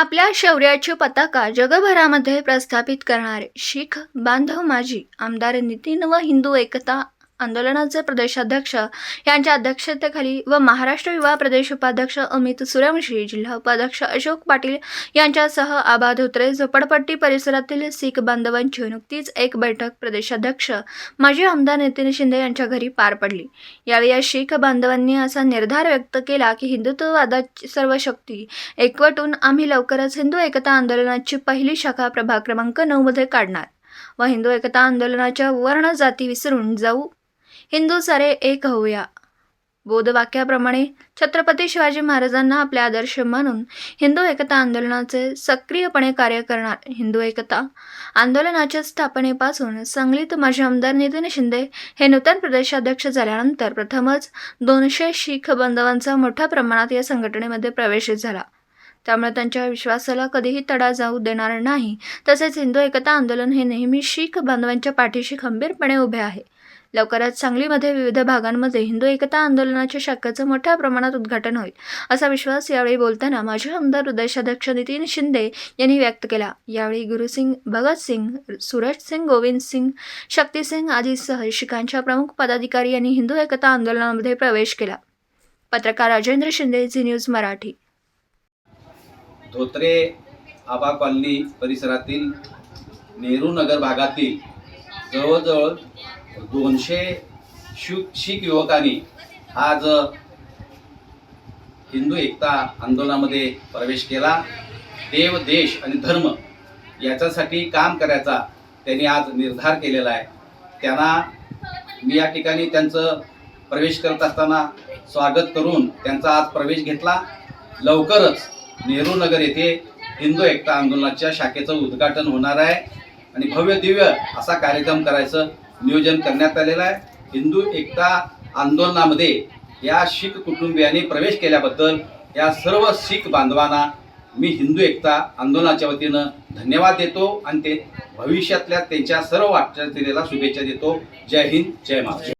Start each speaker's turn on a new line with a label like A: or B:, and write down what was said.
A: आपल्या शौर्याची पताका जगभरामध्ये प्रस्थापित करणारे शीख बांधव माजी आमदार नितीन व हिंदू एकता आंदोलनाचे प्रदेशाध्यक्ष यांच्या अध्यक्षतेखाली व महाराष्ट्र युवा प्रदेश उपाध्यक्ष अमित सूर्यवंशी जिल्हा उपाध्यक्ष अशोक पाटील यांच्यासह आबा धोत्रे झोपडपट्टी परिसरातील शीख बांधवांची नुकतीच एक बैठक प्रदेशाध्यक्ष माजी आमदार नितीन शिंदे यांच्या घरी पार पडली. यावेळी या शीख बांधवांनी असा निर्धार व्यक्त केला की हिंदुत्ववादाची सर्व शक्ती एकवटून आम्ही लवकरच हिंदू एकता आंदोलनाची पहिली शाखा प्रभाग क्रमांक नऊमध्ये काढणार व हिंदू एकता आंदोलनाच्या वर्ण जाती विसरून जाऊ हिंदू सारे एक होऊया. बोधवाक्याप्रमाणे छत्रपती शिवाजी महाराजांना आपले आदर्श मानून हिंदू एकता आंदोलनाचे सक्रियपणे कार्य करणार हिंदू एकता आंदोलनाच्या स्थापनेपासून सांगलीत माजी आमदार नितीन शिंदे हे नूतन प्रदेशाध्यक्ष झाल्यानंतर प्रथमच दोनशे शीख बांधवांचा मोठ्या प्रमाणात या संघटनेमध्ये प्रवेश झाला. त्यामुळे त्यांच्या विश्वासाला कधीही तडा जाऊ देणार नाही. तसेच हिंदू एकता आंदोलन हे नेहमी शीख बांधवांच्या पाठीशी खंबीरपणे उभे आहे. लवकरच सांगलीमध्ये विविध भागांमध्ये हिंदू एकता आंदोलनाच्या शाखेचं मोठ्या प्रमाणात उद्घाटन होईल असा विश्वास यावेळी बोलताना माजी आमदार प्रदेशाध्यक्ष नितीन शिंदे यांनी व्यक्त केला. यावेळी गुरुसिंग भगतसिंग सूरजसिंग गोविंदसिंग शक्तिसिंग शक्तीसिंग आदीसह शिखांच्या प्रमुख पदाधिकारी यांनी हिंदू एकता आंदोलनामध्ये प्रवेश केला. पत्रकार Rajendra Shinde Zee news Marathi.
B: Dhotre Aba colony परिसरातील नेहरू नगर भागातील जवळजवळ दोनशे शु शीख युवकांनी आज हिंदू एकता आंदोलनामध्ये प्रवेश केला. देव देश आणि धर्म याच्यासाठी काम करायचा त्यांनी आज निर्धार केलेला आहे. त्यांना मी या ठिकाणी त्यांचं प्रवेश करत असताना स्वागत करून त्यांचा आज प्रवेश घेतला. लवकरच नेहरू नगर येथे हिंदू एकता आंदोलनाच्या शाखेचं उद्घाटन होणार आहे. आणि भव्य दिव्य असा कार्यक्रम करायचं नियोजन करण्यात आलेलं आहे. हिंदू एकता आंदोलनामध्ये या शीख कुटुंबियांनी प्रवेश केल्याबद्दल या सर्व शीख बांधवांना मी हिंदू एकता आंदोलनाच्या वतीनं धन्यवाद देतो आणि ते भविष्यातल्या त्यांच्या सर्व वाटचालीला शुभेच्छा देतो. जय हिंद जय महाराष्ट्र.